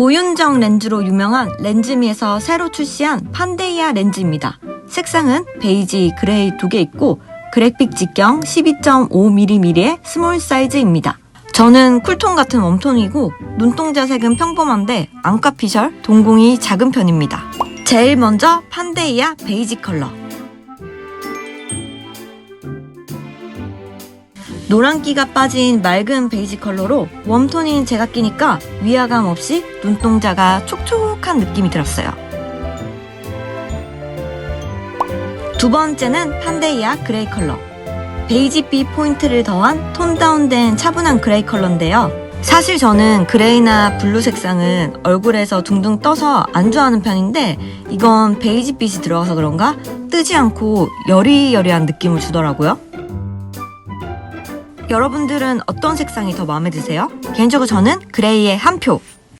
고윤정 렌즈로 유명한 렌즈미에서 새로 출시한 판데이아 렌즈입니다. 색상은 베이지, 그레이 두 개 있고 그래픽 직경 12.5mm의 스몰 사이즈입니다. 저는 쿨톤 같은 웜톤이고 눈동자 색은 평범한데 안과 피셜, 동공이 작은 편입니다. 제일 먼저 판데이아 베이지 컬러. 노란기가 빠진 맑은 베이지 컬러로 웜톤인 제가 끼니까 위화감 없이 눈동자가 촉촉한 느낌이 들었어요. 두 번째는 판데이아 그레이 컬러. 베이지빛 포인트를 더한 톤 다운된 차분한 그레이 컬러인데요. 사실 저는 그레이나 블루 색상은 얼굴에서 둥둥 떠서 안 좋아하는 편인데 이건 베이지빛이 들어가서 그런가 뜨지 않고 여리여리한 느낌을 주더라고요. 여러분들은 어떤 색상이 더 마음에 드세요? 개인적으로 저는 그레이의 한 표.